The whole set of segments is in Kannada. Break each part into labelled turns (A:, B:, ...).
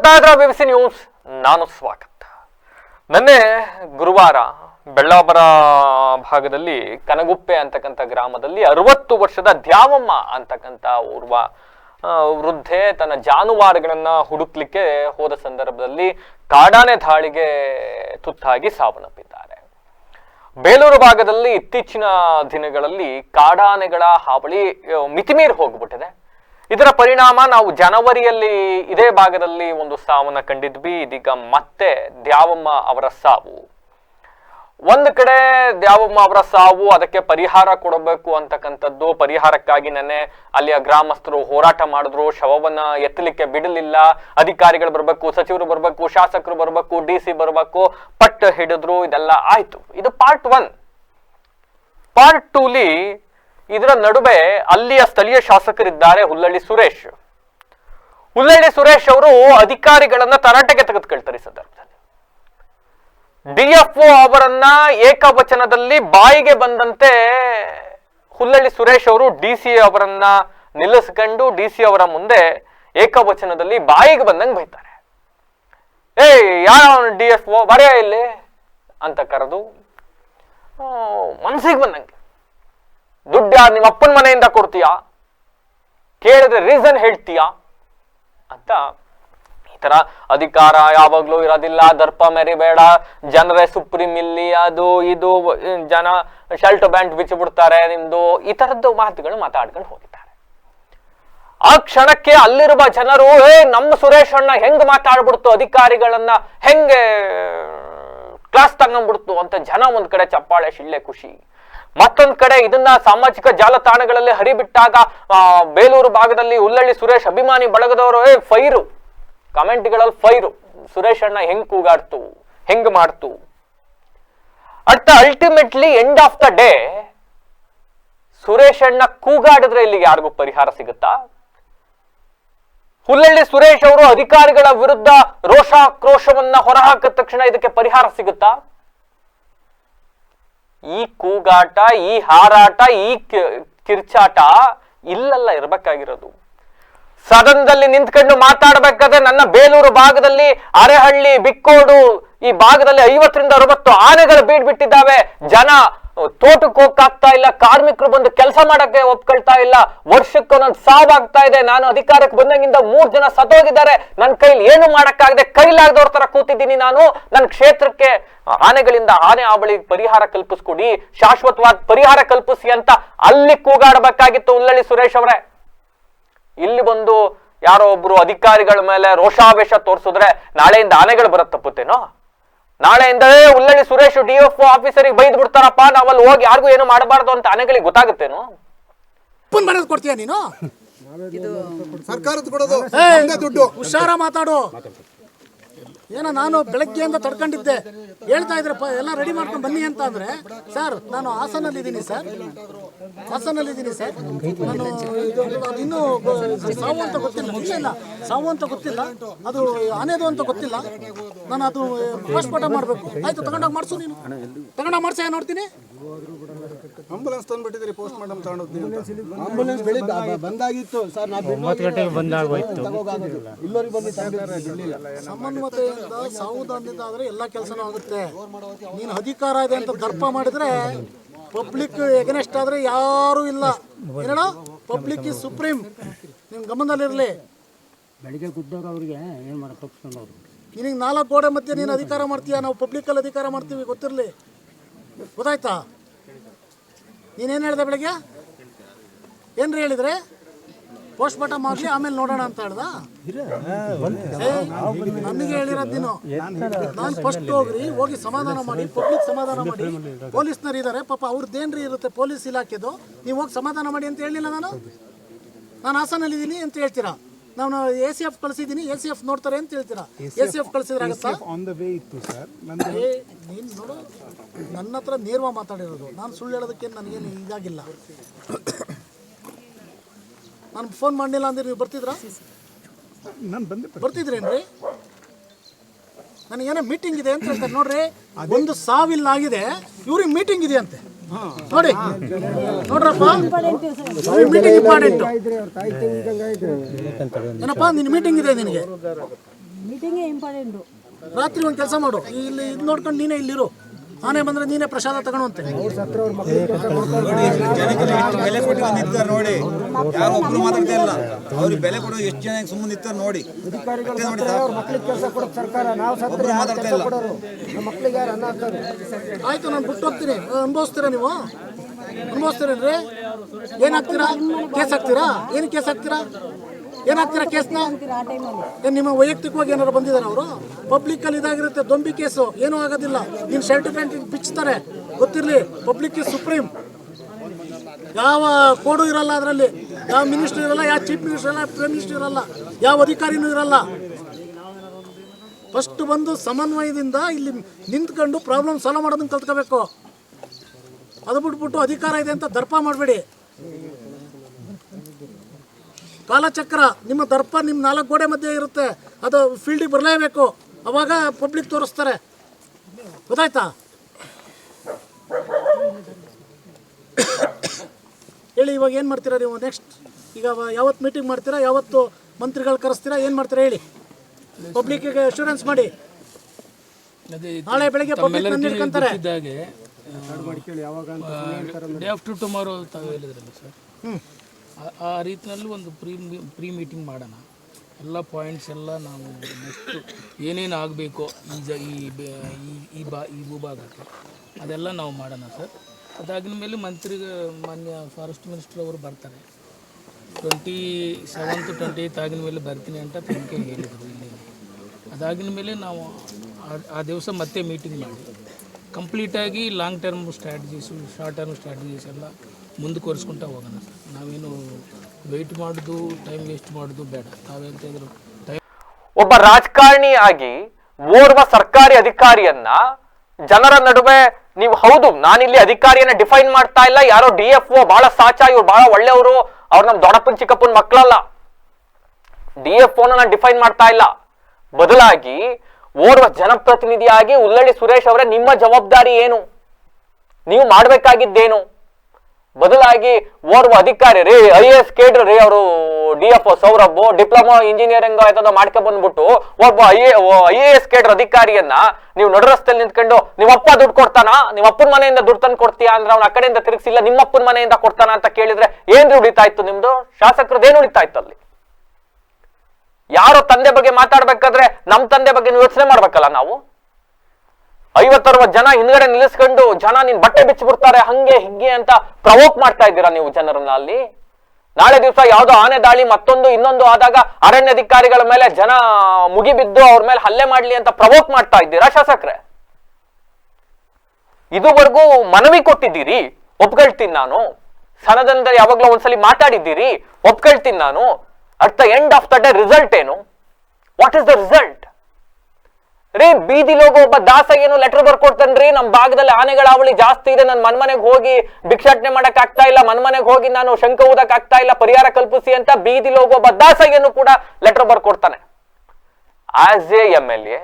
A: ನೋಡ್ತಾ ಇದ್ರ ಬಿಬಿಸಿ ನ್ಯೂಸ್, ನಾನು ಸ್ವಾಗತ. ನಿನ್ನೆ ಗುರುವಾರ ಬೆಳ್ಳಾಬರ ಭಾಗದಲ್ಲಿ ಕನಗುಪ್ಪೆ ಅಂತಕ್ಕಂಥ ಗ್ರಾಮದಲ್ಲಿ ಅರವತ್ತು ವರ್ಷದ ದ್ಯಾವಮ್ಮ ಅಂತಕ್ಕಂಥ ಓರ್ವ ವೃದ್ಧೆ ತನ್ನ ಜಾನುವಾರುಗಳನ್ನ ಹುಡುಕ್ಲಿಕ್ಕೆ ಹೋದ ಸಂದರ್ಭದಲ್ಲಿ ಕಾಡಾನೆ ದಾಳಿಗೆ ತುತ್ತಾಗಿ ಸಾವನ್ನಪ್ಪಿದ್ದಾರೆ. ಬೇಲೂರು ಭಾಗದಲ್ಲಿ ಇತ್ತೀಚಿನ ದಿನಗಳಲ್ಲಿ ಕಾಡಾನೆಗಳ ಹಾವಳಿ ಮಿತಿಮೀರಿ ಹೋಗ್ಬಿಟ್ಟಿದೆ. ಇದರ ಪರಿಣಾಮ ನಾವು ಜನವರಿಯಲ್ಲಿ ಇದೇ ಭಾಗದಲ್ಲಿ ಒಂದು ಸಾವನ್ನ ಕಂಡಿದ್ವಿ. ಇದೀಗ ಮತ್ತೆ ದ್ಯಾವಮ್ಮ ಅವರ ಸಾವು. ಒಂದು ಕಡೆ ದ್ಯಾವಮ್ಮ ಅವರ ಸಾವು, ಅದಕ್ಕೆ ಪರಿಹಾರ ಕೊಡಬೇಕು ಅಂತಕ್ಕಂಥದ್ದು. ಪರಿಹಾರಕ್ಕಾಗಿ ನೆನ್ನೆ ಅಲ್ಲಿಯ ಗ್ರಾಮಸ್ಥರು ಹೋರಾಟ ಮಾಡಿದ್ರು. ಶವವನ್ನ ಎತ್ತಲಿಕ್ಕೆ ಬಿಡಲಿಲ್ಲ. ಅಧಿಕಾರಿಗಳು ಬರಬೇಕು, ಸಚಿವರು ಬರಬೇಕು, ಶಾಸಕರು ಬರಬೇಕು, ಡಿ ಸಿ ಬರಬೇಕು, ಪಟ್ಟು ಹಿಡಿದ್ರು. ಇದೆಲ್ಲ ಆಯ್ತು. ಇದು ಪಾರ್ಟ್ ಒನ್. ಪಾರ್ಟ್ ಟೂಲಿ ಇದರ ನಡುವೆ ಅಲ್ಲಿಯ ಸ್ಥಳೀಯ ಶಾಸಕರಿದ್ದಾರೆ ಹುಲ್ಲಳ್ಳಿ ಸುರೇಶ್. ಹುಲ್ಲಳ್ಳಿ ಸುರೇಶ್ ಅವರು ಅಧಿಕಾರಿಗಳನ್ನ ತರಾಟೆಗೆ ತೆಗೆದುಕೊಳ್ತಾರೆ ಈ ಸಂದರ್ಭದಲ್ಲಿ. ಡಿಎಫ್ಒ ಅವರನ್ನ ಏಕವಚನದಲ್ಲಿ ಬಾಯಿಗೆ ಬಂದಂತೆ ಹುಲ್ಲಳ್ಳಿ ಸುರೇಶ್ ಅವರು ಡಿ ಸಿ ಅವರನ್ನ ನಿಲ್ಲಿಸ್ಕೊಂಡು ಡಿ ಸಿ ಅವರ ಮುಂದೆ ಏಕವಚನದಲ್ಲಿ ಬಾಯಿಗೆ ಬಂದಂಗೆ ಬೈತಾರೆ. ಏಯ್ ಯಾರ ಡಿ ಎಫ್ ಒ? ಬರೆಯ ಇಲ್ಲಿ ಅಂತ ಕರೆದು ಮನಸ್ಸಿಗೆ ಬಂದಂಗೆ. ದುಡ್ಡು ನಿಮ್ಮ ಅಪ್ಪನ ಮನೆಯಿಂದ ಕೊಡ್ತೀಯಾ? ಕೇಳಿದ್ರೆ ರೀಸನ್ ಹೇಳ್ತೀಯಾ? ಅಂತ ಈ ತರ ಅಧಿಕಾರ ಯಾವಾಗ್ಲೂ ಇರೋದಿಲ್ಲ, ದರ್ಪ ಮೆರಿಬೇಡ, ಜನರೇ ಸುಪ್ರೀಂ ಇಲ್ಲಿ, ಅದು ಇದು, ಜನ ಶರ್ಟ್ ಬ್ಯಾಂಟ್ ಬಿಚ್ಚಿ ನಿಮ್ದು, ಈ ತರದ್ದು ಮಾತುಗಳು ಮಾತಾಡ್ಕೊಂಡು ಹೋಗಿದ್ದಾರೆ. ಆ ಕ್ಷಣಕ್ಕೆ ಅಲ್ಲಿರುವ ಜನರು ಏ ನಮ್ಮ ಸುರೇಶ್ ಅಣ್ಣ ಹೆಂಗ್ ಮಾತಾಡ್ಬಿಡ್ತು? ಅಧಿಕಾರಿಗಳನ್ನ ಹೆಂಗೆ ಕ್ಲಾಸ್ ತಗೊಂಡ್ಬಿಡ್ತು? ಅಂತ ಜನ ಒಂದ್ ಕಡೆ ಚಪ್ಪಾಳೆ, ಶಿಳ್ಳೆ, ಖುಷಿ. ಮತ್ತೊಂದ್ ಕಡೆ ಇದನ್ನ ಸಾಮಾಜಿಕ ಜಾಲತಾಣಗಳಲ್ಲಿ ಹರಿಬಿಟ್ಟಾಗ ಬೇಲೂರು ಭಾಗದಲ್ಲಿ ಹುಲ್ಲಳ್ಳಿ ಸುರೇಶ್ ಅಭಿಮಾನಿ ಬಳಗದವರು, ಏ, ಫೈರು. ಕಮೆಂಟ್ಗಳಲ್ಲಿ ಫೈರು. ಸುರೇಶ್ ಅಣ್ಣ ಹೆಂಗ್ ಕೂಗಾಡ್ತು? ಹೆಂಗ್ ಮಾಡ್ತು? At ultimately end of the day Suresh ಅಣ್ಣ ಕೂಗಾಡಿದ್ರೆ ಇಲ್ಲಿಗೆ ಯಾರಿಗೂ ಪರಿಹಾರ ಸಿಗುತ್ತಾ? ಹುಲ್ಲಳ್ಳಿ ಸುರೇಶ್ ಅವರು ಅಧಿಕಾರಿಗಳ ವಿರುದ್ಧ ರೋಷಾಕ್ರೋಶವನ್ನ ಹೊರಹಾಕಿದ ತಕ್ಷಣ ಇದಕ್ಕೆ ಪರಿಹಾರ ಸಿಗುತ್ತಾ? ಈ ಕೂಗಾಟ, ಈ ಹಾರಾಟ, ಈ ಕಿರ್ಚಾಟ ಇಲ್ಲಲ್ಲ ಇರಬೇಕಾಗಿರೋದು. ಸದನದಲ್ಲಿ ನಿಂತ್ಕೊಂಡು ಮಾತಾಡ್ಬೇಕಾದ್ರೆ ನನ್ನ ಬೇಲೂರು ಭಾಗದಲ್ಲಿ ಅರೆಹಳ್ಳಿ, ಬಿಕ್ಕೋಡು ಈ ಭಾಗದಲ್ಲಿ ಐವತ್ತರಿಂದ ಅರವತ್ತು ಆನೆಗಳು ಬೀಡ್ ಬಿಟ್ಟಿದ್ದಾವೆ ಜನ ತೋಟಕ್ಕೆ ಹೋಗ್ತಾ ಇಲ್ಲ, ಕಾರ್ಮಿಕರು ಬಂದು ಕೆಲಸ ಮಾಡಕ್ಕೆ ಒಪ್ಕೊಳ್ತಾ ಇಲ್ಲ, ವರ್ಷಕ್ಕೆ ಒಂದೊಂದು ಸಾವಾಗ್ತಾ ಇದೆ. ನಾನು ಅಧಿಕಾರಕ್ಕೆ ಬಂದಂಗಿಂದ ಮೂರ್ ಜನ ಸತೋಗಿದ್ದಾರೆ ನನ್ನ ಕೈಲಿ ಏನು ಮಾಡಕ್ಕಾಗದೆ ಕೈಲಾಗದವ್ರ ತರ ಕೂತಿದ್ದೀನಿ ನಾನು. ನನ್ನ ಕ್ಷೇತ್ರಕ್ಕೆ ಆನೆಗಳಿಂದ ಆನೆ ಆಬಳಿ ಪರಿಹಾರ ಕಲ್ಪಿಸ್ಕೊಡಿ ಶಾಶ್ವತವಾದ ಪರಿಹಾರ ಕಲ್ಪಿಸಿ ಅಂತ ಅಲ್ಲಿ ಕೂಗಾಡಬೇಕಾಗಿತ್ತು ಉಲ್ಲಳ್ಳಿ ಸುರೇಶ್ ಅವರೇ. ಇಲ್ಲಿ ಬಂದು ಯಾರೋ ಒಬ್ರು ಅಧಿಕಾರಿಗಳ ಮೇಲೆ ರೋಷಾವೇಶ ತೋರಿಸಿದ್ರೆ ನಾಳೆಯಿಂದ ಆನೆಗಳು ಬರತ್ ತಪ್ಪುತ್ತೇನೋ? ನಾಳೆಯಿಂದ "ಏ, ಉಲ್ಲಳ್ಳಿ ಸುರೇಶ್ ಡಿ ಎಫ್ ಆಫೀಸರಿಗೆ ಬೈದ್ ಬಿಡ್ತಾರಪ್ಪ ನಾವಲ್ಲಿ ಹೋಗಿ ಯಾರಿಗೂ ಏನು ಮಾಡಬಾರ್ದು ಅಂತ ಅನೆಗಳಿಗೆ ಗೊತ್ತಾಗುತ್ತೇನು?
B: ಕೊಡ್ತೀಯ ನೀನು?
C: ಸರ್ಕಾರದ ಕೊಡೋದು ದುಡ್ಡು.
B: ಹುಷಾರ ಮಾತಾಡು. ಏನೋ ನಾನು ಬೆಳಗ್ಗೆಯಿಂದ ತಡ್ಕೊಂಡಿದ್ದೆ. ಹೇಳ್ತಾ ಇದ್ರಪ್ಪ, ಎಲ್ಲ ರೆಡಿ ಮಾಡ್ಕೊಂಡು ಬನ್ನಿ ಅಂತ ಅಂದ್ರೆ ಸರ್ ನಾನು ಹಾಸನಲ್ಲಿದ್ದೀನಿ ಸರ್ ಹಾಸನಲ್ಲಿದ್ದೀನಿ ಸರ್ ನಾನು ಇನ್ನೂ, ಸಾವು ಅಂತ ಗೊತ್ತಿಲ್ಲ, ಇಲ್ಲ ಇಲ್ಲ. ಸಾವು ಅಂತ ಗೊತ್ತಿಲ್ಲ. ಅದು ಆನೆದು ಅಂತ ಗೊತ್ತಿಲ್ಲ. ನಾನು ಅದು ಪೋಸ್ಟ್ಮಾರ್ಟಮ್ ಮಾಡಬೇಕು. ಆಯ್ತು, ತಗೊಂಡೋಗಿ ಮಾಡಿಸು ನೀನು. ತಗೊಂಡೋಗಿ ಮಾಡಿಸ ನೋಡ್ತೀನಿ?
C: ಆಂಬುಲೆನ್ಸ್ ತಂದ್ಬಿಟ್ಟಿದ್ರಿ ಪೋಸ್ಟ್ ಮಾಡಮ್ ತಗೊಂಡೋಗ್ತೀನಿ ಅಂತ.
D: ಆಂಬುಲೆನ್ಸ್ ಬೆಳಿಗ್ಗೆ ಬ- ಬಂದಾಗಿತ್ತು. ಸರ್ ನಾವು
E: ಒಂಬತ್ತು ಗಂಟೆಗೆ ಬಂದಾಗೋಯ್ತು.
D: ಇಲ್ಲೋರಿಗೆ ಬಂದು
B: ಸಮನ್ವಯತೆಯಿಂದ ಸಾವುದಾನದಿಂದ ಆದ್ರೆ ಎಲ್ಲ ಕೆಲಸನೂ ಆಗುತ್ತೆ. ನೀನು ಅಧಿಕಾರ ಇದೆ ಅಂತ ದರ್ಪ ಮಾಡಿದ್ರೆ ಪಬ್ಲಿಕ್ ಎಗನೆಸ್ಟ್ ಆದ್ರೆ ಯಾರೂ ಇಲ್ಲ. ಏನೋ ಪಬ್ಲಿಕ್ ಇಸ್ ಸುಪ್ರೀಂ ನಿಮ್ ಗಮನದಲ್ಲಿರಲಿ
E: ಬೆಳಿಗ್ಗೆ ಗುದ್ದವ್ರು ಅವ್ರಿಗೆ ಏನು ಮಾಡೋ
B: ನಿನಗೆ ನಾಲ್ಕು ಗೋಡೆ ಮಧ್ಯೆ ನೀನು ಅಧಿಕಾರ ಮಾಡ್ತೀಯ? ನಾವು ಪಬ್ಲಿಕ್ಕಲ್ಲಿ ಅಧಿಕಾರ ಮಾಡ್ತೀವಿ ಗೊತ್ತಿರಲಿ. ಗೊತ್ತಾಯ್ತಾ? ನೀನೇನು ಹೇಳ್ದೆ ಬೆಳಗ್ಗೆ? ಏನ್ರಿ ಹೇಳಿದ್ರೆ? ಪೋಸ್ಟ್ ಮಾರ್ಟಮ್ ಆಗಲಿ, ಆಮೇಲೆ ನೋಡೋಣ ಅಂತ ಹೇಳ್ದ? ನನಗೆ ಹೇಳಿರೋದು ನೀನು. ನಾನು ಫಸ್ಟ್ ಹೋಗ್ರಿ, ಹೋಗಿ ಸಮಾಧಾನ ಮಾಡಿ, ಪಬ್ಲಿಕ್ ಸಮಾಧಾನ ಮಾಡಿ. ಪೊಲೀಸ್ನವ್ರು ಇದ್ದಾರೆ ಪಾಪ ಅವ್ರದ್ದೇನ್ರಿ ಇರುತ್ತೆ ಪೊಲೀಸ್ ಇಲಾಖೆದು, ನೀವು ಹೋಗಿ ಸಮಾಧಾನ ಮಾಡಿ ಅಂತ ಹೇಳಿಲ್ಲ ನಾನು? ನಾನು ಹಾಸನಲ್ಲಿದ್ದೀನಿ ಅಂತ ಹೇಳ್ತೀರಾ? ನಾನು ಎ ಸಿ ಎಫ್ ಕಳಿಸಿದ್ದೀನಿ ಎ ಸಿ ಎಫ್ ನೋಡ್ತಾರೆ ಅಂತ ಹೇಳ್ತೀರಾ? ಎ ಸಿ ಎಫ್ ಕಳಿಸಿದ್ರೆ ಆಗುತ್ತಾ?
C: ಆನ್ ದ ವೇ ಇತ್ತು ಸರ್
B: ಏ ನೀನು ನೋಡು ನನ್ನ ಹತ್ರ ನೇರ್ವ ಮಾತಾಡಿರೋದು. ನಾನು ಸುಳ್ಳು ಹೇಳೋದಕ್ಕೆ ನನಗೇನು ಇದಾಗಿಲ್ಲ. ನಾನು ಫೋನ್ ಮಾಡಲಿಲ್ಲ ಅಂದ್ರೆ ನೀವು ಬರ್ತಿದ್ರಾ?
C: ನಾನು ಬಂದೆ
B: ಬರ್ತಿದ್ರೇನ್ರಿ? ನನಗೇನೋ ಮೀಟಿಂಗ್ ಇದೆ ಅಂತ ಹೇಳ್ತಾರೆ. ನೋಡ್ರಿ ಒಂದು ಸಾವಿಲ್ಲ ಆಗಿದೆ ಇವ್ರಿಗೆ ಮೀಟಿಂಗ್ ಇದೆ ಅಂತೆ ನೋಡಿ. ನೋಡ್ರಪ್ಪ. ಮೀಟಿಂಗ್ ಇಂಪಾರ್ಟೆಂಟ್ ಏನಪ್ಪ ನಿನ್ನ ಮೀಟಿಂಗ್ ಇದೆ ನಿನಗೆ?
F: ಮೀಟಿಂಗೇ ಇಂಪಾರ್ಟೆಂಟು
B: ರಾತ್ರಿ ಒಂದು ಕೆಲಸ ಮಾಡು. ಇಲ್ಲಿ ಇದು ನೋಡ್ಕೊಂಡು ನೀನೇ ಇಲ್ಲಿರು. ಆನೆ ಬಂದ್ರೆ ನೀನೇ ಪ್ರಸಾದ
G: ತಗೊಂಡು ಬೆಲೆ ಕೊಟ್ಟು ನಿಂತಾರೆ ನೋಡಿ. ಯಾರು ಒಬ್ರು ಮಾತಾಡ್ತಾ ಇಲ್ಲ. ಅವ್ರಿಗೆ ಬೆಲೆ ಕೊಡೋ ಎಷ್ಟು ಜನ ಸುಮ್ಮನೆ ನಿಂತಾರೆ ನೋಡಿ. ನೋಡಿ
D: ಕೆಲಸ ಕೊಡೋದು ಸರ್ಕಾರ ನಾವು ಸತ್ರ
G: ಒಬ್ರು ಮಾತಾಡ್ತಾ ಇಲ್ಲ.
D: ನಮ್ಮ ಮಕ್ಳಿಗೆ ಯಾರು ಅನ್ನ ಹಾಕ್ತಾರೆ?
B: ಆಯ್ತು ನಾನು ಬಿಟ್ಟು ಹೋಗ್ತೀನಿ. ಅನುಭವಿಸ್ತೀರಾ ನೀವು? ಅನುಭವಿಸ್ತೀರೇನ್ರಿ? ಏನಾಗ್ತೀರಾ ಹಾಕ್ತೀರಾ? ಕೇಸ್ ಹಾಕ್ತೀರಾ? ಏನು ಕೇಸ್ ಹಾಕ್ತೀರಾ? ಏನ್ ಹಾಕ್ತೀರಾ ಕೇಸ್ನ ನಿಮ್ಮ ವೈಯಕ್ತಿಕವಾಗಿ ಏನಾರು ಬಂದಿದ್ದಾರೆ ಅವರು? ಪಬ್ಲಿಕ್ ಅಲ್ಲಿ ಇದಾಗಿರುತ್ತೆ, ದೊಂಬಿ ಕೇಸು. ಏನೂ ಆಗೋದಿಲ್ಲ. ನಿನ್ ಶರ್ಟ್ ಪ್ಯಾಂಟ್ ಬಿಚ್ಚುತ್ತಾರೆ ಗೊತ್ತಿರಲಿ ಪಬ್ಲಿಕ್ ಸುಪ್ರೀಂ ಯಾವ ಕೋಡು ಇರಲ್ಲ ಅದರಲ್ಲಿ. ಯಾವ ಮಿನಿಸ್ಟರ್ ಇರಲ್ಲ, ಯಾವ ಚೀಫ್ ಮಿನಿಸ್ಟರ್ ಇರಲ್ಲ ಪ್ರೈಮ್ ಮಿನಿಸ್ಟರ್ ಇರಲ್ಲ, ಯಾವ ಅಧಿಕಾರಿನೂ ಇರಲ್ಲ. ಫಸ್ಟ್ ಬಂದು ಸಮನ್ವಯದಿಂದ ಇಲ್ಲಿ ನಿಂತ್ಕೊಂಡು ಪ್ರಾಬ್ಲಮ್ ಸಾಲ್ವ್ ಮಾಡೋದನ್ನ ಕಲ್ತ್ಕೋಬೇಕು. ಅದು ಬಿಟ್ಬಿಟ್ಟು ಅಧಿಕಾರ ಇದೆ ಅಂತ ದರ್ಪ ಮಾಡಬೇಡಿ. ಕಾಲಚಕ್ರ ನಿಮ್ಮ ದರ್ಪ ನಿಮ್ಮ ನಾಲ್ಕು ಗೋಡೆ ಮಧ್ಯೆ ಇರುತ್ತೆ. ಅದು ಫೀಲ್ಡಿಗೆ ಬರಲೇಬೇಕು. ಅವಾಗ ಪಬ್ಲಿಕ್ ತೋರಿಸ್ತಾರೆ. ಗೊತ್ತಾಯ್ತಾ? ಹೇಳಿ ಇವಾಗ ಏನು ಮಾಡ್ತೀರಾ ನೀವು ನೆಕ್ಸ್ಟ್ ಈಗ ಯಾವತ್ತು ಮೀಟಿಂಗ್ ಮಾಡ್ತೀರಾ? ಯಾವತ್ತು ಮಂತ್ರಿಗಳು ಕರೆಸ್ತೀರಾ? ಏನು ಮಾಡ್ತೀರಾ ಹೇಳಿ? ಪಬ್ಲಿಕ್ಕಿಗೆ ಅಶ್ಯೂರೆನ್ಸ್ ಮಾಡಿ. ನಾಳೆ ಬೆಳಗ್ಗೆ ಪಬ್ಲಿಕ್
E: ಇದ್ದಾಗೆ ಡೇ ಆಫ್ಟರ್ ಟುಮಾರೋ ತಾವು ಹೇಳಿದ್ರಲ್ಲ ಸರ್. ಆ- ಆ ರೀತಿಯಲ್ಲಿ ಒಂದು ಪ್ರೀ ಪ್ರೀ ಮೀಟಿಂಗ್ ಮಾಡೋಣ. ಎಲ್ಲ ಪಾಯಿಂಟ್ಸ್ ಎಲ್ಲ ನಾವು ನೆಕ್ಸ್ಟ್ ಏನೇನು ಆಗಬೇಕು ಈ ಜ, ಈ ಬೆ- ಈ- ಬಾ ಈ ಭೂಭಾಗಕ್ಕೆ ಅದೆಲ್ಲ ನಾವು ಮಾಡೋಣ ಸರ್. ಅದಾಗಿನ ಮೇಲೆ ಮಂತ್ರಿಗೆ, ಮಾನ್ಯ ಫಾರೆಸ್ಟ್ ಮಿನಿಸ್ಟರ್ ಅವರು ಬರ್ತಾರೆ. ಟ್ವೆಂಟಿ ಸೆವೆಂತ್ ಟ್ವೆಂಟಿ ಏಯ್ತ್ ಆಗಿನ ಮೇಲೆ ಬರ್ತೀನಿ ಅಂತ ತನಿಖೆ ಹೇಳಿದರು ಇಲ್ಲಿ. ಅದಾಗಿನ ಮೇಲೆ ನಾವು ಆ ದಿವಸ ಮತ್ತೆ ಮೀಟಿಂಗ್ ಮಾಡಿ. ಕಂಪ್ಲೀಟಾಗಿ long term strategies short term strategies ಎಲ್ಲ ಮುಂದುವರಿಸ್ಕೊಂತ ಹೋಗೋಣ. ನಾವೇನು ವೆಯ್ಟ್ ಮಾಡೋದು ಟೈಮ್ ವೇಸ್ಟ್ ಮಾಡೋದು ಬೇಡ. ತಾವೆಂತ ಇದ್ರು
A: ಒಬ್ಬ ರಾಜಕಾರಣಿ ಆಗಿ ಓರ್ವ ಸರ್ಕಾರಿ ಅಧಿಕಾರಿಯನ್ನ ಜನರ ನಡುವೆ ನೀವು ಹೌದು, ನಾನಿಲ್ಲಿ ಅಧಿಕಾರಿಯನ್ನ ಡಿಫೈನ್ ಮಾಡ್ತಾ ಇಲ್ಲ. ಯಾರೋ ಡಿ ಎಫ್ ಒ ಬಹಳ ಸಾಚ, ಇವ್ರು ಬಹಳ ಒಳ್ಳೆಯವರು. ಅವ್ರು ನಮ್ ದೊಡ್ಡಪ್ಪನ, ಚಿಕ್ಕಪ್ಪನ ಮಕ್ಕಳಲ್ಲ ಡಿ ಎಫ್ ನಾನು ಡಿಫೈನ್ ಮಾಡ್ತಾ ಇಲ್ಲ. ಬದಲಾಗಿ ಓರ್ವ ಜನಪ್ರತಿನಿಧಿಯಾಗಿ ಉಲ್ಲಳ್ಳಿ ಸುರೇಶ್ ಅವರೇ ನಿಮ್ಮ ಜವಾಬ್ದಾರಿ ಏನು? ನೀವು ಮಾಡ್ಬೇಕಾಗಿದ್ದೇನು? ಬದಲಾಗಿ ಓರ್ವ ಅಧಿಕಾರಿ ರೀ ಐ ಎ ಎಸ್ ಕೇಡ್ರಿ ರೀ ಅವರು D F Saurabh diploma engineering ಆಯ್ತದ ಮಾಡ್ಕೊ ಬಂದ್ಬಿಟ್ಟು ಒಬ್ಬ I I A S cadre ಅಧಿಕಾರಿಯನ್ನ ನೀವು ನಡು ರಸ್ತೆಯಲ್ಲಿ ನಿಂತ್ಕೊಂಡು ನಿಮ್ಮಪ್ಪ ದುಡ್ಡು ಕೊಡ್ತಾನ? ನಿಮ್ಮಪ್ಪನ ಮನೆಯಿಂದ ದುಡ್ಡು ತಂದು ಕೊಡ್ತೀಯಾ? ಅಂದ್ರೆ ಅವ್ನ ಆ ಕಡೆಯಿಂದ ತಿರುಗಿಸಿಲ್ಲ, ನಿಮ್ಮ ಅಪ್ಪನ ಮನೆಯಿಂದ ಕೊಡ್ತಾನ? ಅಂತ ಕೇಳಿದ್ರೆ ಏನ್ರಿ ಉಳಿತಾ ಇತ್ತು ನಿಮ್ದು? ಶಾಸಕರದೇನು ಉಳಿತಾ ಇತ್ತು ಅಲ್ಲಿ? ಯಾರೋ ತಂದೆ ಬಗ್ಗೆ ಮಾತಾಡ್ಬೇಕಾದ್ರೆ ನಮ್ ತಂದೆ ಬಗ್ಗೆ ಯೋಚನೆ ಮಾಡ್ಬೇಕಲ್ಲ ನಾವು? ಐವತ್ತರವತ್ತು ಜನ ಹಿಂದ್ಗಡೆ ನಿಲ್ಲಿಸ್ಕೊಂಡು ಜನ ನಿನ್ ಬಟ್ಟೆ ಬಿಚ್ಚಿ ಬಿಡ್ತಾರೆ ಹಂಗೆ ಹಿಂಗೆ ಅಂತ ಪ್ರವೋಕ್ ಮಾಡ್ತಾ ಇದ್ದೀರಾ ನೀವು ಜನರನ್ನ ಅಲ್ಲಿ? ನಾಳೆ ದಿವಸ ಯಾವ್ದೋ ಆನೆ ದಾಳಿ, ಮತ್ತೊಂದು, ಇನ್ನೊಂದು ಆದಾಗ ಅರಣ್ಯಾಧಿಕಾರಿಗಳ ಮೇಲೆ ಜನ ಮುಗಿಬಿದ್ದು ಅವ್ರ ಮೇಲೆ ಹಲ್ಲೆ ಮಾಡ್ಲಿ ಅಂತ ಪ್ರವೋಕ್ ಮಾಡ್ತಾ ಇದ್ದೀರಾ ಶಾಸಕ್ರೆ? ಇದುವರೆಗೂ ಮನವಿ ಕೊಟ್ಟಿದ್ದೀರಿ, ಒಪ್ಕೊಳ್ತೀನಿ ನಾನು. ಸನದಂದ್ರೆ ಯಾವಾಗ್ಲೂ ಒಂದ್ಸಲಿ ಮಾತಾಡಿದ್ದೀರಿ, ಒಪ್ಕೊಳ್ತೀನಿ ನಾನು. At the end of the day result ಏನು? ವಾಟ್ ಇಸ್ ದ ರಿಸಲ್ಟ್ ರೀ ಬೀದಿಲೋಗ ಒಬ್ಬ ದಾಸ ಏನು ಲೆಟರ್ ಬರ್ಕೊಡ್ತಾನ್ರಿ? ನಮ್ ಭಾಗದಲ್ಲಿ ಆನೆಗಳ ಅವಳಿ ಜಾಸ್ತಿ ಇದೆ. ನನ್ ಮನ್ಮನೆಗ್ ಹೋಗಿ ಭಿಕ್ಷಾಟನೆ ಮಾಡಕ್ ಆಗ್ತಾ ಇಲ್ಲ. ಮನ್ಮನೆಗ್ ಹೋಗಿ ನಾನು ಶಂಕ ಊದಕ್ ಆಗ್ತಾ ಇಲ್ಲ. ಪರಿಹಾರ ಕಲ್ಪಿಸಿ ಅಂತ ಬೀದಿಲೋಗ ಒಬ್ಬ ದಾಸ ಏನು ಕೂಡ letter ಬರ್ಕೊಡ್ತಾನೆ. As a M L A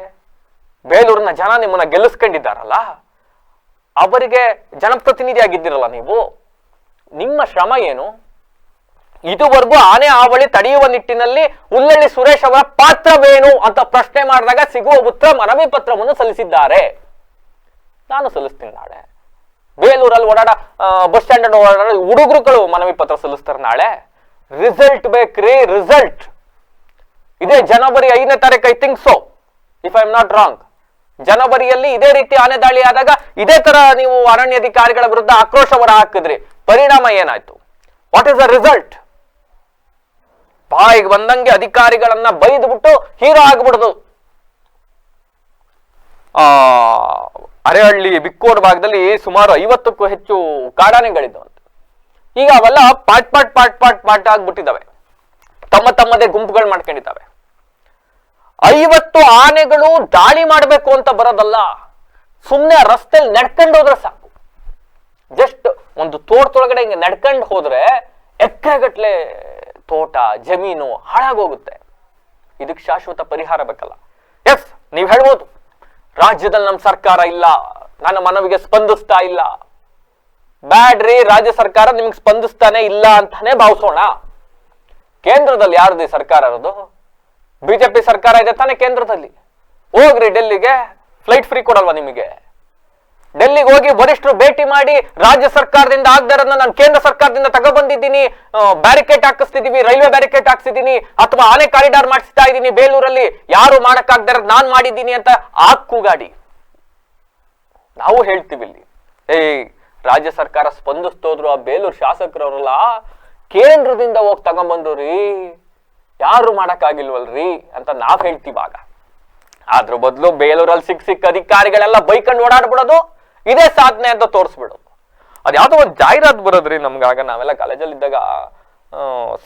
A: ಬೇಲೂರಿನ ಜನ ನಿಮ್ಮನ್ನ ಗೆಲ್ಲಿಸ್ಕೊಂಡಿದ್ದಾರಲ್ಲ, ಅವರಿಗೆ ಜನಪ್ರತಿನಿಧಿ ಆಗಿದ್ದಿರಲ್ಲ ನೀವು. ನಿಮ್ಮ ಶ್ರಮ ಏನು? ಇದುವರೆಗೂ ಆನೆ ಹಾವಳಿ ತಡೆಯುವ ನಿಟ್ಟಿನಲ್ಲಿ ಉಲ್ಲಳ್ಳಿ ಸುರೇಶ್ ಅವರ ಪಾತ್ರವೇನು ಅಂತ ಪ್ರಶ್ನೆ ಮಾಡಿದಾಗ ಸಿಗುವ ಉತ್ತರ ಮನವಿ ಪತ್ರವನ್ನು ಸಲ್ಲಿಸಿದ್ದಾರೆ. ನಾನು ಸಲ್ಲಿಸ್ತೀನಿ ನಾಳೆ. ಬೇಲೂರಲ್ಲಿ ಓಡಾಡ ಬಸ್ ಸ್ಟ್ಯಾಂಡ್ ಓಡಾಡ ಹುಡುಗರುಗಳು ಮನವಿ ಪತ್ರ ಸಲ್ಲಿಸ್ತಾರೆ ನಾಳೆ. ರಿಸಲ್ಟ್ ಬೇಕ್ರಿ, ರಿಸಲ್ಟ್. ಇದೇ ಜನವರಿ ಐದನೇ ತಾರೀಕು I think so if I am not wrong ಜನವರಿಯಲ್ಲಿ ಇದೇ ರೀತಿ ಆನೆ ದಾಳಿ ಆದಾಗ ಇದೇ ತರ ನೀವು ಅರಣ್ಯಾಧಿಕಾರಿಗಳ ವಿರುದ್ಧ ಆಕ್ರೋಶ ಹೊರ ಹಾಕಿದ್ರಿ. ಪರಿಣಾಮ ಏನಾಯ್ತು? ವಾಟ್ ಇಸ್ ದ ರಿಸಲ್ಟ್ ಬಾಯಿಗೆ ಬಂದಂಗೆ ಅಧಿಕಾರಿಗಳನ್ನ ಬೈದ್ಬಿಟ್ಟು ಹೀರೋ ಆಗ್ಬಿಡುದು. ಆ, ಅರೆಹಳ್ಳಿ ಬಿಕ್ಕೋಡ್ ಭಾಗದಲ್ಲಿ ಸುಮಾರು ಐವತ್ತಕ್ಕೂ ಹೆಚ್ಚು ಕಾಡಾನೆಗಳಿದ್ದವಂತೆ. ಈಗ ಅವೆಲ್ಲ part part part part part ಆಗ್ಬಿಟ್ಟಿದ್ದಾವೆ. ತಮ್ಮ ತಮ್ಮದೇ ಗುಂಪುಗಳು ಮಾಡ್ಕೊಂಡಿದ್ದಾವೆ. ಐವತ್ತು ಆನೆಗಳು ದಾಳಿ ಮಾಡಬೇಕು ಅಂತ ಬರೋದಲ್ಲ. ಸುಮ್ಮನೆ ರಸ್ತೆಯಲ್ಲಿ ನಡ್ಕೊಂಡು ಹೋದ್ರೆ ಸಾಕು. ಜಸ್ಟ್ ಒಂದು ತೋಟದೊಳಗಡೆ ಹಿಂಗೆ ನಡ್ಕೊಂಡು ಹೋದ್ರೆ ಎಕರೆಗಟ್ಲೆ ತೋಟ, ಜಮೀನು ಹಾಳಾಗೋಗುತ್ತೆ. ಇದಕ್ಕೆ ಶಾಶ್ವತ ಪರಿಹಾರ ಬೇಕಲ್ಲ. ಎಸ್ ನೀವು ಹೇಳ್ಬೋದು. ರಾಜ್ಯದಲ್ಲಿ ನಮ್ಮ ಸರ್ಕಾರ ಇಲ್ಲ, ನನ್ನ ಮನವಿಗೆ ಸ್ಪಂದಿಸ್ತಾ ಇಲ್ಲ. ಬ್ಯಾಡ್ರಿ, ರಾಜ್ಯ ಸರ್ಕಾರ ನಿಮ್ಗೆ ಸ್ಪಂದಿಸ್ತಾನೆ ಇಲ್ಲ ಅಂತಾನೆ ಭಾವಿಸೋಣ. ಕೇಂದ್ರದಲ್ಲಿ ಯಾರ್ದು ಸರ್ಕಾರ ಇರೋದು? ಬಿಜೆಪಿ ಸರ್ಕಾರ ಇದೆ ತಾನೇ ಕೇಂದ್ರದಲ್ಲಿ. ಹೋಗ್ರಿ, ಡೆಲ್ಲಿಗೆ. ಫ್ಲೈಟ್ ಫ್ರೀ ಕೊಡಲ್ವಾ ನಿಮಗೆ? ಡೆಲ್ಲಿಗೆ ಹೋಗಿ ವರಿಷ್ಠರು ಭೇಟಿ ಮಾಡಿ ರಾಜ್ಯ ಸರ್ಕಾರದಿಂದ ಆಗ್ದಾರನ್ನ ನಾನು ಕೇಂದ್ರ ಸರ್ಕಾರದಿಂದ ತಗೊಬಂದಿದ್ದೀನಿ ಬ್ಯಾರಿಕೇಡ್ ಹಾಕಿಸ್ತಿದೀವಿ, ರೈಲ್ವೆ ಬ್ಯಾರಿಕೇಡ್ ಹಾಕ್ಸಿದೀನಿ ಅಥವಾ ಆನೆ ಕಾರಿಡಾರ್ ಮಾಡಿಸ್ತಾ ಇದ್ದೀನಿ ಬೇಲೂರಲ್ಲಿ, ಯಾರು ಮಾಡಕ್ಕಾಗ್ದಾರ ನಾನ್ ಮಾಡಿದ್ದೀನಿ ಅಂತ ಕೂಗಾಡಿ ನಾವು ಹೇಳ್ತೀವಿ ಇಲ್ಲಿ, ಏ, ರಾಜ್ಯ ಸರ್ಕಾರ ಸ್ಪಂದಿಸ್ತೋದ್ರು ಆ ಬೇಲೂರು ಶಾಸಕರವರಲ್ಲ, ಕೇಂದ್ರದಿಂದ ಹೋಗಿ ತಗೊಂಬಂದ್ರಿ ಯಾರು ಮಾಡಕ್ಕಾಗಿಲ್ವಲ್ರಿ ಅಂತ ನಾವು ಹೇಳ್ತೀವಾಗ ಅದ್ರ ಬದಲು ಬೇಲೂರಲ್ಲಿ ಸಿಕ್ಕ ಸಿಕ್ಕ ಅಧಿಕಾರಿಗಳೆಲ್ಲ ಬೈಕಂಡು ಓಡಾಡ್ಬಿಡೋದು ಇದೇ ಸಾಧನೆ ಅಂತ ತೋರಿಸ್ಬಿಡೋದು ಅದ್ಯಾವುದೋ ಒಂದು ಜಾಹೀರಾತು ಬರೋದ್ರಿ ನಮ್ಗಾಗ ನಾವೆಲ್ಲ ಕಾಲೇಜಲ್ಲಿ ಇದ್ದಾಗ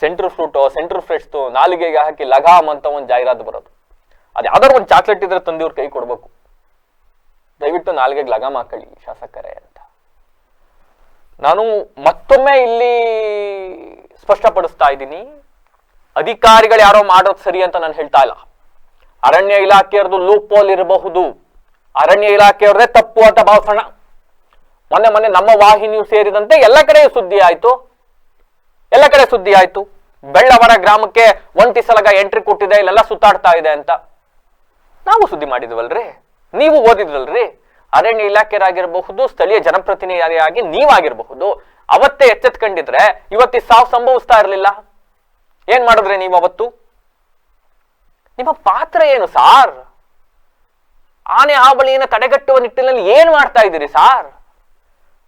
A: ಸೆಂಟ್ರ್ ಫ್ರೂಟು ಸೆಂಟ್ರ್ ಫ್ರೆಶ್ತು ನಾಲಿಗೆಗೆ ಹಾಕಿ ಲಗಾಮ್ ಅಂತ ಒಂದು ಜಾಹೀರಾತು ಬರೋದು. ಅದು ಯಾವ್ದಾದ್ರು ಒಂದು ಚಾಕ್ಲೇಟ್ ಇದ್ರೆ ತಂದಿವ್ರ ಕೈ ಕೊಡ್ಬೇಕು. ದಯವಿಟ್ಟು ನಾಲ್ಗೆಗೆ ಲಗಾಮ್ ಹಾಕೊಳ್ಳಿ ಶಾಸಕರೇ ಅಂತ. ನಾನು ಮತ್ತೊಮ್ಮೆ ಇಲ್ಲಿ ಸ್ಪಷ್ಟಪಡಿಸ್ತಾ ಇದ್ದೀನಿ. ಅಧಿಕಾರಿಗಳು ಯಾರೋ ಮಾಡೋದು ಸರಿ ಅಂತ ನಾನು ಹೇಳ್ತಾ ಇಲ್ಲ. ಅರಣ್ಯ ಇಲಾಖೆಯವ್ರದ್ದು ಲೂಪ್ ಪೋಲ್ ಇರಬಹುದು. ಅರಣ್ಯ ಇಲಾಖೆಯವ್ರದೇ ತಪ್ಪು ಅಂತ ಭಾವಿಸೋಣ. ಮೊನ್ನೆ ಮೊನ್ನೆ ನಮ್ಮ ವಾಹಿನಿಯು ಸೇರಿದಂತೆ ಎಲ್ಲ ಕಡೆ ಸುದ್ದಿ ಆಯ್ತು. ಎಲ್ಲ ಕಡೆ ಸುದ್ದಿ ಆಯ್ತು. ಬೆಳ್ಳವರ ಗ್ರಾಮಕ್ಕೆ ಒಂಟಿ ಸಲಗ ಎಂಟ್ರಿ ಕೊಟ್ಟಿದೆ, ಇಲ್ಲೆಲ್ಲ ಸುತ್ತಾಡ್ತಾ ಇದೆ ಅಂತ. ನಾವು ಸುದ್ದಿ ಮಾಡಿದ್ವಲ್ರಿ? ನೀವು ಓದಿದ್ರಲ್ರಿ? ಅರಣ್ಯ ಇಲಾಖೆಯರಾಗಿರಬಹುದು, ಸ್ಥಳೀಯ ಜನಪ್ರತಿನಿಧಿಯಾಗಿ ನೀವಾಗಿರಬಹುದು, ಅವತ್ತೇ ಎಚ್ಚೆತ್ಕೊಂಡಿದ್ರೆ ಇವತ್ತಿ ಸಾವು ಸಂಭವಿಸ್ತಾ ಇರಲಿಲ್ಲ. ಏನ್ ಮಾಡಿದ್ರೆ ನೀವು ಅವತ್ತು? ನಿಮ್ಮ ಪಾತ್ರ ಏನು ಸಾರ್? ಆನೆ ಹಾವಳಿಯನ್ನು ತಡೆಗಟ್ಟುವ ನಿಟ್ಟಿನಲ್ಲಿ ಏನ್ ಮಾಡ್ತಾ ಇದ್ದೀರಿ, ಸಾರ್?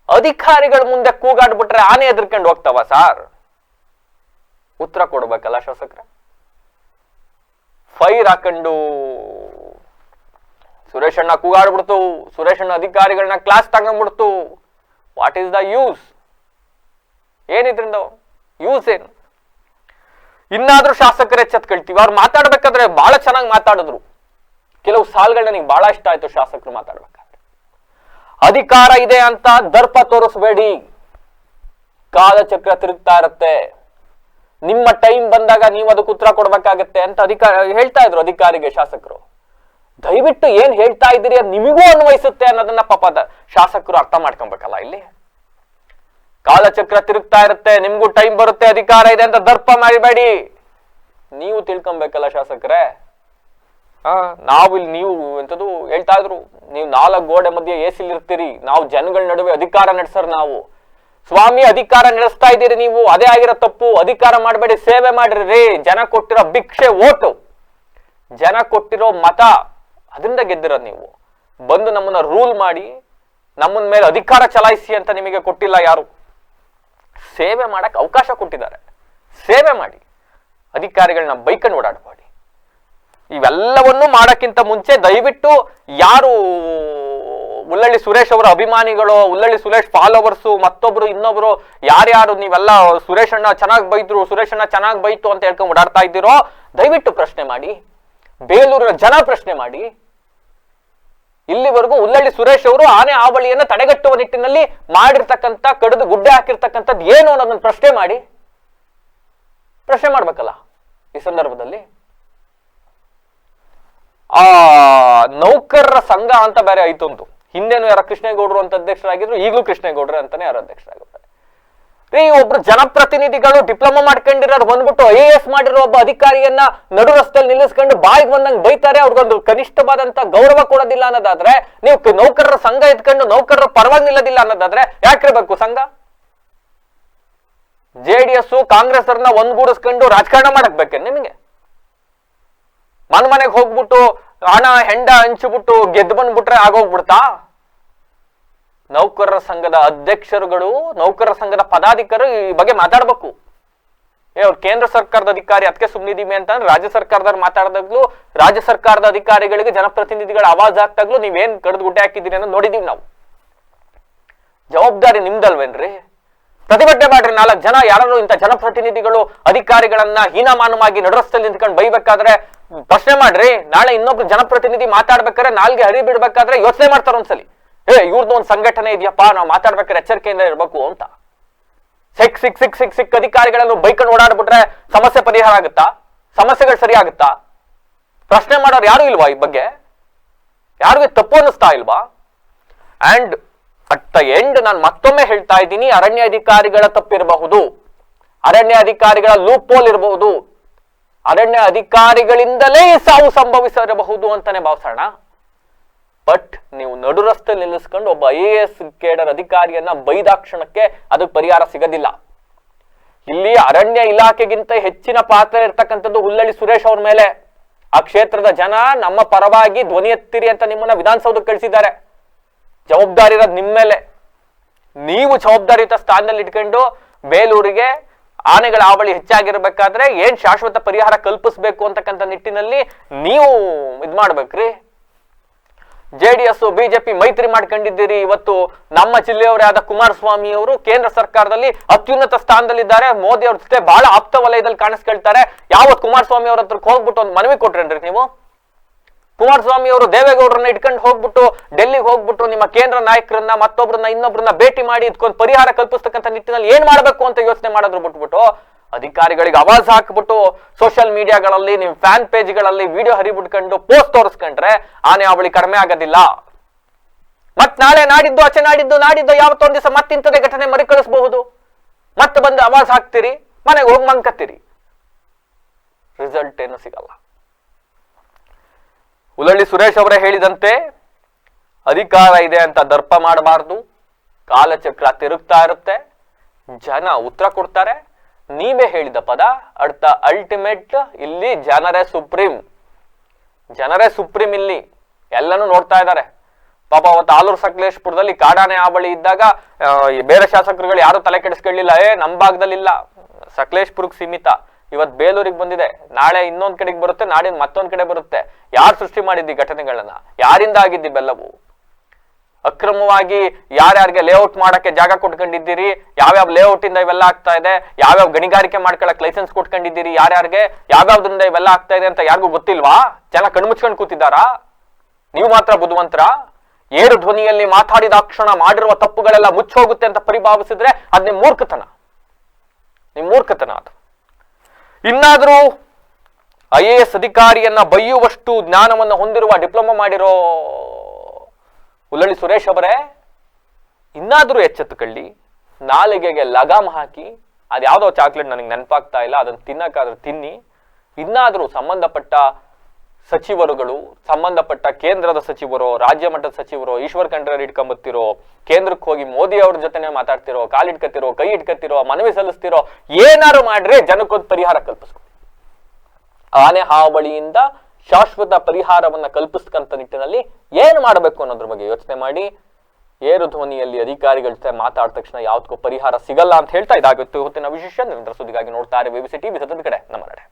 A: ಅಧಿಕಾರಿಗಳ ಮುಂದೆ ಕೂಗಾಡ್ಬಿಟ್ರೆ ಆನೆ ಎದ್ರಕೊಂಡು ಹೋಗ್ತಾವ, ಸಾರ್? ಉತ್ತರ ಕೊಡ್ಬೇಕಲ್ಲ ಶಾಸಕರ? ಫೈರ್ ಹಾಕೊಂಡು ಸುರೇಶ್ ಅಣ್ಣ ಕೂಗಾಡ್ಬಿಡ್ತು, ಸುರೇಶ್ ಅಣ್ಣ ಅಧಿಕಾರಿಗಳನ್ನ ಕ್ಲಾಸ್ ತಗೊಂಡ್ಬಿಡ್ತು. ವಾಟ್ ಈಸ್ ದ ಯೂಸ್ ಏನಿದ್ರಿಂದ ಯೂಸ್ ಏನು? ಇನ್ನಾದ್ರೂ ಶಾಸಕರ ಎಚ್ಚೆತ್ಕೊಳ್ತೀವಿ. ಅವ್ರು ಮಾತಾಡ್ಬೇಕಾದ್ರೆ ಬಹಳ ಚೆನ್ನಾಗಿ ಮಾತಾಡಿದ್ರು. ಕೆಲವು ಸಾಲ್ಗಳು ನನಗೆ ಬಹಳ ಇಷ್ಟ ಆಯ್ತು ಶಾಸಕರು ಮಾತಾಡ್ಬೇಕಾದ್ರೆ. ಅಧಿಕಾರ ಇದೆ ಅಂತ ದರ್ಪ ತೋರಿಸ್ಬೇಡಿ. ಕಾಲಚಕ್ರ ತಿರುಗ್ತಾ ಇರುತ್ತೆ. ನಿಮ್ಮ ಟೈಮ್ ಬಂದಾಗ ನೀವು ಅದಕ್ಕೆ ಉತ್ತರ ಕೊಡ್ಬೇಕಾಗತ್ತೆ ಅಂತ ಅಧಿಕಾರ ಹೇಳ್ತಾ ಇದ್ರು ಅಧಿಕಾರಿಗೆ ಶಾಸಕರು. ದಯವಿಟ್ಟು ಏನ್ ಹೇಳ್ತಾ ಇದ್ದೀರಿ ನಿಮಗೂ ಅನ್ವಯಿಸುತ್ತೆ ಅನ್ನೋದನ್ನ ಪಾಪ ಶಾಸಕರು ಅರ್ಥ ಮಾಡ್ಕೊಬೇಕಲ್ಲ ಇಲ್ಲಿ. ಕಾಲಚಕ್ರ ತಿರುಗ್ತಾ ಇರುತ್ತೆ, ನಿಮ್ಗೂ ಟೈಮ್ ಬರುತ್ತೆ, ಅಧಿಕಾರ ಇದೆ ಅಂತ ದರ್ಪ ಮಾಡಬೇಡಿ. ನೀವು ತಿಳ್ಕೊಬೇಕಲ್ಲ ಶಾಸಕರೇ. ನಾವು ಇಲ್ಲಿ ನೀವು ಎಂಥದ್ದು ಹೇಳ್ತಾ ಇದ್ರು. ನೀವು ನಾಲ್ಕು ಗೋಡೆ ಮಧ್ಯೆ ಎಸಿಲ್ ಇರ್ತೀರಿ. ನಾವು ಜನಗಳ ನಡುವೆ ಅಧಿಕಾರ ನಡೆಸರ್ ನಾವು. ಸ್ವಾಮಿ, ಅಧಿಕಾರ ನಡೆಸ್ತಾ ಇದ್ದೀರಿ ನೀವು. ಅದೇ ಆಗಿರೋ ತಪ್ಪು. ಅಧಿಕಾರ ಮಾಡಬೇಡಿ, ಸೇವೆ ಮಾಡ್ರಿ. ರೀ, ಜನ ಕೊಟ್ಟಿರೋ ಭಿಕ್ಷೆ, ಓಟು. ಜನ ಕೊಟ್ಟಿರೋ ಮತ, ಅದರಿಂದ ಗೆದ್ದಿರೋದು ನೀವು. ಬಂದು ನಮ್ಮನ್ನ ರೂಲ್ ಮಾಡಿ, ನಮ್ಮನ್ ಮೇಲೆ ಅಧಿಕಾರ ಚಲಾಯಿಸಿ ಅಂತ ನಿಮಗೆ ಕೊಟ್ಟಿಲ್ಲ ಯಾರು? ಸೇವೆ ಮಾಡಕ್ ಅವಕಾಶ ಕೊಟ್ಟಿದ್ದಾರೆ. ಸೇವೆ ಮಾಡಿ. ಅಧಿಕಾರಿಗಳನ್ನ ಬೈಕನ್ನು ಓಡಾಡಬೇಡಿ ಇವೆಲ್ಲವನ್ನು ಮಾಡೋಕ್ಕಿಂತ ಮುಂಚೆ ದಯವಿಟ್ಟು ಯಾರು ಉಲ್ಲಳ್ಳಿ ಸುರೇಶ್ ಅವರ ಅಭಿಮಾನಿಗಳು ಉಲ್ಲಳ್ಳಿ ಸುರೇಶ್ ಫಾಲೋವರ್ಸು ಮತ್ತೊಬ್ರು, ಇನ್ನೊಬ್ರು, ಯಾರ್ಯಾರು ನೀವೆಲ್ಲ ಸುರೇಶ್ ಅಣ್ಣ ಚೆನ್ನಾಗಿ ಬೈದ್ರು, ಸುರೇಶ್ ಅಣ್ಣ ಚೆನ್ನಾಗಿ ಬೈತು ಅಂತ ಹೇಳ್ಕೊಂಡು ಓಡಾಡ್ತಾ ಇದ್ದೀರೋ, ದಯವಿಟ್ಟು ಪ್ರಶ್ನೆ ಮಾಡಿ. ಬೇಲೂರಿನ ಜನ ಪ್ರಶ್ನೆ ಮಾಡಿ. ಇಲ್ಲಿವರೆಗೂ ಉಲ್ಲಳ್ಳಿ ಸುರೇಶ್ ಅವರು ಆನೆ ಆವಳಿಯನ್ನು ತಡೆಗಟ್ಟುವ ನಿಟ್ಟಿನಲ್ಲಿ ಮಾಡಿರ್ತಕ್ಕಂಥ, ಕಡಿದು ಗುಡ್ಡೆ ಹಾಕಿರ್ತಕ್ಕಂಥದ್ದು ಏನು ಅನ್ನೋದನ್ನ ಪ್ರಶ್ನೆ ಮಾಡಿ. ಪ್ರಶ್ನೆ ಮಾಡ್ಬೇಕಲ್ಲ ಈ ಸಂದರ್ಭದಲ್ಲಿ. ಆ ನೌಕರರ ಸಂಘ ಅಂತ ಬೇರೆ ಆಯ್ತು ಒಂದು ಹಿಂದೆನೂ ಯಾರ ಕೃಷ್ಣೇಗೌಡರು ಅಂತ ಅಧ್ಯಕ್ಷರಾಗಿದ್ರು, ಈಗಲೂ ಕೃಷ್ಣೇಗೌಡರು ಅಂತಾನೆ ಯಾರು ಅಧ್ಯಕ್ಷರಾಗಿರ್ತಾರೆ ರೀ, ಒಬ್ರು ಜನಪ್ರತಿನಿಧಿಗಳು ಡಿಪ್ಲೊಮಾ ಮಾಡ್ಕೊಂಡಿರೋರು ಬಂದ್ಬಿಟ್ಟು ಐ ಎ ಎಸ್ ಮಾಡಿರೋ ಒಬ್ಬ ಅಧಿಕಾರಿಯನ್ನ ನಡು ರಸ್ತೆಯಲ್ಲಿ ನಿಲ್ಲಿಸ್ಕೊಂಡು ಬಾಯಿಗೆ ಬಂದಂಗೆ ಬೈತಾರೆ, ಅವ್ರಿಗೊಂದು ಕನಿಷ್ಠವಾದಂತ ಗೌರವ ಕೊಡೋದಿಲ್ಲ ಅನ್ನೋದಾದ್ರೆ, ನೀವು ನೌಕರರ ಸಂಘ ಇದ್ಕೊಂಡು ನೌಕರರ ಪರವಾಗಿ ನಿಲ್ಲೋದಿಲ್ಲ ಅನ್ನೋದಾದ್ರೆ ಯಾಕಿರ್ಬೇಕು ಸಂಘ? ಜೆ ಡಿ ಎಸ್ ಕಾಂಗ್ರೆಸ್ ಅವ್ರನ್ನ ಒಂದ್ಗೂಡಿಸ್ಕೊಂಡು ರಾಜಕಾರಣ ಮಾಡಕ್ ಬೇಕೇನ್ ನಿಮಗೆ? ಮನ್ ಮನೆಗೆ ಹೋಗ್ಬಿಟ್ಟು ಹಣ, ಹೆಂಡ ಹಂಚಿಬಿಟ್ಟು ಗೆದ್ದು ಬಂದ್ಬಿಟ್ರೆ ಆಗೋಗ್ಬಿಡ್ತಾ? ನೌಕರರ ಸಂಘದ ಅಧ್ಯಕ್ಷರುಗಳು, ನೌಕರರ ಸಂಘದ ಪದಾಧಿಕಾರಿ ಈ ಬಗ್ಗೆ ಮಾತಾಡ್ಬೇಕು. ಏ, ಅವ್ರು ಕೇಂದ್ರ ಸರ್ಕಾರದ ಅಧಿಕಾರಿ, ಅದಕ್ಕೆ ಸುಮ್ಮನಿದೀವಿ ಅಂತಂದ್ರೆ ರಾಜ್ಯ ಸರ್ಕಾರದವ್ರು ಮಾತಾಡಿದಾಗ್ಲೂ, ರಾಜ್ಯ ಸರ್ಕಾರದ ಅಧಿಕಾರಿಗಳಿಗೆ ಜನಪ್ರತಿನಿಧಿಗಳ ಆವಾಜ್ ಆಗ್ತಾಗ್ಲೂ ನೀವೇನ್ ಕಡ್ದು ಗುಡ್ಡೆ ಹಾಕಿದ್ದೀರಿ ಅನ್ನೋದು ನೋಡಿದೀವಿ ನಾವು. ಜವಾಬ್ದಾರಿ ನಿಮ್ದಲ್ವೇನ್ರಿ? ಪ್ರತಿಭಟನೆ ಮಾಡ್ರಿ ನಾಲ್ಕು ಜನ ಯಾರು ಇಂಥ ಜನಪ್ರತಿನಿಧಿಗಳು ಅಧಿಕಾರಿಗಳನ್ನ ಹೀನಮಾನವಾಗಿ ನಡುರಸ್ತಲ್ಲಿ ನಿಂತ್ಕೊಂಡು ಬೈಬೇಕಾದ್ರೆ ಪ್ರಶ್ನೆ ಮಾಡ್ರಿ, ನಾಳೆ ಇನ್ನೊಬ್ರು ಜನಪ್ರತಿನಿಧಿ ಮಾತಾಡ್ಬೇಕಾದ್ರೆ ನಾಲ್ಗೆ ಹರಿ ಬಿಡ್ಬೇಕಾದ್ರೆ ಯೋಚನೆ ಮಾಡ್ತಾರ ಒಂದ್ಸಲಿ. ಏ ಇವ್ರದ್ದು ಒಂದು ಸಂಘಟನೆ ಇದೆಯಪ್ಪ, ನಾವು ಮಾತಾಡ್ಬೇಕಾದ್ರೆ ಎಚ್ಚರಿಕೆಯಿಂದ ಇರ್ಬೇಕು ಅಂತ. ಸಿಕ್ ಸಿಕ್ ಸಿಕ್ ಸಿಕ್ ಸಿಕ್ ಅಧಿಕಾರಿಗಳನ್ನು ಬೈಕೊಂಡು ಓಡಾಡ್ಬಿಟ್ರೆ ಸಮಸ್ಯೆ ಪರಿಹಾರ ಆಗುತ್ತಾ? ಸಮಸ್ಯೆಗಳು ಸರಿ ಆಗುತ್ತಾ? ಪ್ರಶ್ನೆ ಮಾಡೋರು ಯಾರು ಇಲ್ವಾ ಈ ಬಗ್ಗೆ? ಯಾರಿಗೂ ತಪ್ಪು ಅನ್ನಿಸ್ತಾ ಇಲ್ವಾ? ಅಂಡ್ ಅಟ್ ದ ಎಂಡ್ ನಾನು ಮತ್ತೊಮ್ಮೆ ಹೇಳ್ತಾ ಇದ್ದೀನಿ ಅರಣ್ಯ ಅಧಿಕಾರಿಗಳ ತಪ್ಪಿರಬಹುದು. ಅರಣ್ಯ ಅಧಿಕಾರಿಗಳ ಲೂಪ್ ಪೋಲ್ ಇರಬಹುದು. ಅರಣ್ಯ ಅಧಿಕಾರಿಗಳಿಂದಲೇ ಸಾವು ಸಂಭವಿಸಿರಬಹುದು ಅಂತಾನೆ ಭಾವಿಸೋಣ. ಬಟ್ ನೀವು ನಡು ರಸ್ತೆ ನಿಲ್ಲಿಸ್ಕೊಂಡು ಒಬ್ಬ ಐ ಎ ಎಸ್ ಕೇಡರ್ ಅಧಿಕಾರಿಯನ್ನ ಬೈದಾಕ್ಷಣಕ್ಕೆ ಅದಕ್ಕೆ ಪರಿಹಾರ ಸಿಗೋದಿಲ್ಲ. ಇಲ್ಲಿ ಅರಣ್ಯ ಇಲಾಖೆಗಿಂತ ಹೆಚ್ಚಿನ ಪಾತ್ರ ಇರ್ತಕ್ಕಂಥದ್ದು ಹುಲ್ಲಳ್ಳಿ ಸುರೇಶ್ ಅವ್ರ ಮೇಲೆ. ಆ ಕ್ಷೇತ್ರದ ಜನ ನಮ್ಮ ಪರವಾಗಿ ಧ್ವನಿ ಎತ್ತಿರಿ ಅಂತ ನಿಮ್ಮನ್ನ ವಿಧಾನಸೌಧಕ್ಕೆ ಕಳಿಸಿದ್ದಾರೆ. ಜವಾಬ್ದಾರಿ ಇರೋದು ನಿಮ್ಮ ಮೇಲೆ. ನೀವು ಜವಾಬ್ದಾರಿಯುತ ಸ್ಥಾನದಲ್ಲಿ ಇಟ್ಕೊಂಡು ಬೇಲೂರಿಗೆ ಆನೆಗಳ ಆವಳಿ ಹೆಚ್ಚಾಗಿರ್ಬೇಕಾದ್ರೆ ಏನ್ ಶಾಶ್ವತ ಪರಿಹಾರ ಕಲ್ಪಿಸ್ಬೇಕು ಅಂತಕ್ಕಂಥ ನಿಟ್ಟಿನಲ್ಲಿ ನೀವು ಇದ್ ಮಾಡ್ಬೇಕ್ರಿ. ಜೆ ಡಿ ಎಸ್ ಬಿಜೆಪಿ ಮೈತ್ರಿ ಮಾಡ್ಕೊಂಡಿದ್ದೀರಿ. ಇವತ್ತು ನಮ್ಮ ಜಿಲ್ಲೆಯವರೇ ಆದ ಕುಮಾರಸ್ವಾಮಿ ಅವರು ಕೇಂದ್ರ ಸರ್ಕಾರದಲ್ಲಿ ಅತ್ಯುನ್ನತ ಸ್ಥಾನದಲ್ಲಿದ್ದಾರೆ. ಮೋದಿ ಅವ್ರ ಜೊತೆ ಬಹಳ ಆಪ್ತ ವಲಯದಲ್ಲಿ ಕಾಣಿಸ್ಕೊಳ್ತಾರೆ. ಯಾವತ್ತು ಕುಮಾರಸ್ವಾಮಿ ಅವ್ರ ಹತ್ರಕ್ಕೆ ಹೋಗ್ಬಿಟ್ಟು ಒಂದು ಮನವಿ ಕೊಟ್ರೇನ್ರಿ ನೀವು? ಕುಮಾರಸ್ವಾಮಿ ಅವರು ದೇವೇಗೌಡರನ್ನ ಇಟ್ಕೊಂಡು ಹೋಗ್ಬಿಟ್ಟು ಡೆಲ್ಲಿಗೆ ಹೋಗ್ಬಿಟ್ಟು ನಿಮ್ಮ ಕೇಂದ್ರ ನಾಯಕರನ್ನ ಮತ್ತೊಬ್ಬರನ್ನ ಇನ್ನೊಬ್ಬರನ್ನ ಭೇಟಿ ಮಾಡಿ ಇದಕ್ಕೊಂದು ಪರಿಹಾರ ಕಲ್ಪಿಸ್ತಕ್ಕಂಥ ನಿಟ್ಟಿನಲ್ಲಿ ಏನ್ ಮಾಡಬೇಕು ಅಂತ ಯೋಚನೆ ಮಾಡಿದ್ರು ಬಿಟ್ಬಿಟ್ಟು ಅಧಿಕಾರಿಗಳಿಗೆ ಅವಾಜ್ ಹಾಕ್ಬಿಟ್ಟು ಸೋಷಿಯಲ್ ಮೀಡಿಯಾಗಳಲ್ಲಿ ನಿಮ್ ಫ್ಯಾನ್ ಪೇಜ್ಗಳಲ್ಲಿ ವಿಡಿಯೋ ಹರಿಬಿಟ್ಕೊಂಡು ಪೋಸ್ಟ್ ತೋರಿಸ್ಕೊಂಡ್ರೆ ಆನೆ ಅವಳಿ ಕಡಿಮೆ ಆಗೋದಿಲ್ಲ. ಮತ್ ನಾಳೆ ನಾಡಿದ್ದು, ಆಚೆ ನಾಡಿದ್ದು ನಾಡಿದ್ದು ಯಾವತ್ತೊಂದು ದಿವಸ ಮತ್ತಿಂಥದೇ ಘಟನೆ ಮರುಕಳಿಸಬಹುದು? ಮತ್ತೆ ಬಂದು ಅವಾಜ್ ಹಾಕ್ತೀರಿ, ಮನೆಗೆ ಹೋಗಿ ಮಂಕತ್ತೀರಿ ರಿಸಲ್ಟ್ ಏನು ಸಿಗಲ್ಲ. ಉಲಳ್ಳಿ ಸುರೇಶ್ ಅವರೇ ಹೇಳಿದಂತೆ, ಅಧಿಕಾರ ಇದೆ ಅಂತ ದರ್ಪ ಮಾಡಬಾರ್ದು. ಕಾಲಚಕ್ರ ತಿರುಗ್ತಾ ಇರುತ್ತೆ. ಜನ ಉತ್ತರ ಕೊಡ್ತಾರೆ. ನೀವೇ ಹೇಳಿದ ಪದ, ಅರ್ಥ ಅಲ್ಟಿಮೇಟ್ ಇಲ್ಲಿ ಜನರೇ ಸುಪ್ರೀಂ. ಜನರೇ ಸುಪ್ರೀಂ ಇಲ್ಲಿ. ಎಲ್ಲನೂ ನೋಡ್ತಾ ಇದ್ದಾರೆ. ಪಾಪ ಅವತ್ತು ಆಲೂರು ಸಕಲೇಶ್ಪುರದಲ್ಲಿ ಕಾಡಾನೆ ಬಳಿ ಇದ್ದಾಗ ಬೇರೆ ಶಾಸಕರುಗಳು ಯಾರು ತಲೆ ಕೆಡಿಸ್ಕೊಳ್ಳಿಲ್ಲ. ಏ ನಮ್ಮ ಭಾಗದಲ್ಲಿ ಇಲ್ಲ ಸಕಲೇಶ್ಪುರಕ್ಕೆ ಸೀಮಿತ. ಇವತ್ತು ಬೇಲೂರಿಗೆ ಬಂದಿದೆ. ನಾಳೆ ಇನ್ನೊಂದ್ ಕಡೆಗೆ ಬರುತ್ತೆ, ನಾಡಿನ ಮತ್ತೊಂದ್ ಕಡೆ ಬರುತ್ತೆ. ಯಾರು ಸೃಷ್ಟಿ ಮಾಡಿದ್ದಿ ಘಟನೆಗಳನ್ನ? ಯಾರಿಂದ ಆಗಿದ್ದಿ ಬೆಲ್ಲವು? ಅಕ್ರಮವಾಗಿ ಯಾರ್ಯಾರಿಗೆ ಲೇಔಟ್ ಮಾಡಕ್ಕೆ ಜಾಗ ಕೊಟ್ಕೊಂಡಿದ್ದೀರಿ? ಯಾವ್ಯಾವ ಲೇಔಟ್ ಇಂದ ಇವೆಲ್ಲ ಆಗ್ತಾ ಇದೆ? ಯಾವ್ಯಾವ ಗಣಿಗಾರಿಕೆ ಮಾಡ್ಕೊಳಕ್ ಲೈಸೆನ್ಸ್ ಕೊಟ್ಕೊಂಡಿದ್ದೀರಿ ಯಾರ್ಯಾರಿಗೆ? ಯಾವ್ಯಾವ್ದ್ರಿಂದ ಇವೆಲ್ಲ ಆಗ್ತಾ ಇದೆ ಅಂತ ಯಾರಿಗೂ ಗೊತ್ತಿಲ್ವಾ? ಜನ ಕಣ್ಮುಚ್ಕೊಂಡು ಕೂತಿದ್ದಾರಾ? ನೀವು ಮಾತ್ರ ಬುದ್ಧಿವಂತರ? ಏರು ಧ್ವನಿಯಲ್ಲಿ ಮಾತಾಡಿದ ಕ್ಷಣ ಮಾಡಿರುವ ತಪ್ಪುಗಳೆಲ್ಲ ಮುಚ್ಚೋಗುತ್ತೆ ಅಂತ ಪರಿಭಾವಿಸಿದ್ರೆ ಅದ್ ನಿಮ್ ಮೂರ್ಖತನ. ನಿಮ್ ಮೂರ್ಖತನ ಅದು. ಇನ್ನಾದ್ರೂ ಐ ಎ ಎಸ್ ಅಧಿಕಾರಿಯನ್ನ ಬೈಯುವಷ್ಟು ಜ್ಞಾನವನ್ನು ಹೊಂದಿರುವ ಡಿಪ್ಲೊಮಾ ಮಾಡಿರೋ ಉಲ್ಲಳ್ಳಿ ಸುರೇಶ್ ಅವರೇ, ಇನ್ನಾದರೂ ಎಚ್ಚೆತ್ತುಕೊಳ್ಳಿ. ನಾಲಿಗೆಗೆ ಲಗಾಮ್ ಹಾಕಿ, ಅದ್ಯಾವುದೋ ಚಾಕ್ಲೇಟ್ ನನಗೆ ನೆನಪಾಗ್ತಾ ಇಲ್ಲ, ಅದನ್ನು ತಿನ್ನಕ್ಕಾದ್ರೂ ತಿನ್ನಿ. ಇನ್ನಾದರೂ ಸಂಬಂಧಪಟ್ಟ ಸಚಿವರುಗಳು, ಸಂಬಂಧಪಟ್ಟ ಕೇಂದ್ರದ ಸಚಿವರು, ರಾಜ್ಯ ಮಟ್ಟದ ಸಚಿವರು, ಈಶ್ವರ್ ಖಂಡ್ರೆ ಇಟ್ಕೊಂಬತ್ತಿರೋ, ಕೇಂದ್ರಕ್ಕೆ ಹೋಗಿ ಮೋದಿ ಅವ್ರ ಜೊತೆನೆ ಮಾತಾಡ್ತಿರೋ ಕಾಲಿಟ್ಕತ್ತಿರೋ ಕೈ ಇಟ್ಕತ್ತಿರೋ, ಮನವಿ ಸಲ್ಲಿಸ್ತಿರೋ, ಏನಾರು ಮಾಡ್ರಿ ಜನಕ್ಕೊಂದು ಪರಿಹಾರ ಕಲ್ಪಿಸ್ಕೊ ಆನೆ ಹಾವಳಿಯಿಂದ ಶಾಶ್ವತ ಪರಿಹಾರವನ್ನ ಕಲ್ಪಿಸ್ತಕ್ಕಂಥ ನಿಟ್ಟಿನಲ್ಲಿ ಏನು ಮಾಡಬೇಕು ಅನ್ನೋದ್ರ ಬಗ್ಗೆ ಯೋಚನೆ ಮಾಡಿ. ಏರು ಧ್ವನಿಯಲ್ಲಿ ಅಧಿಕಾರಿಗಳ ಜೊತೆ ಮಾತಾಡಿದ ತಕ್ಷಣ ಯಾವ್ದಕ್ಕೂ ಪರಿಹಾರ ಸಿಗಲ್ಲ ಅಂತ ಹೇಳ್ತಾ ಇದಾಗುತ್ತೆ. ಇವತ್ತಿನ ವಿಶೇಷ ನಿರಂತರ ಸುದ್ದಿಗಾಗಿ ನೋಡ್ತಾರೆ ಟಿವಿ ಸದನ ಕಡೆ, ನಮ್ಮ ನಡೆ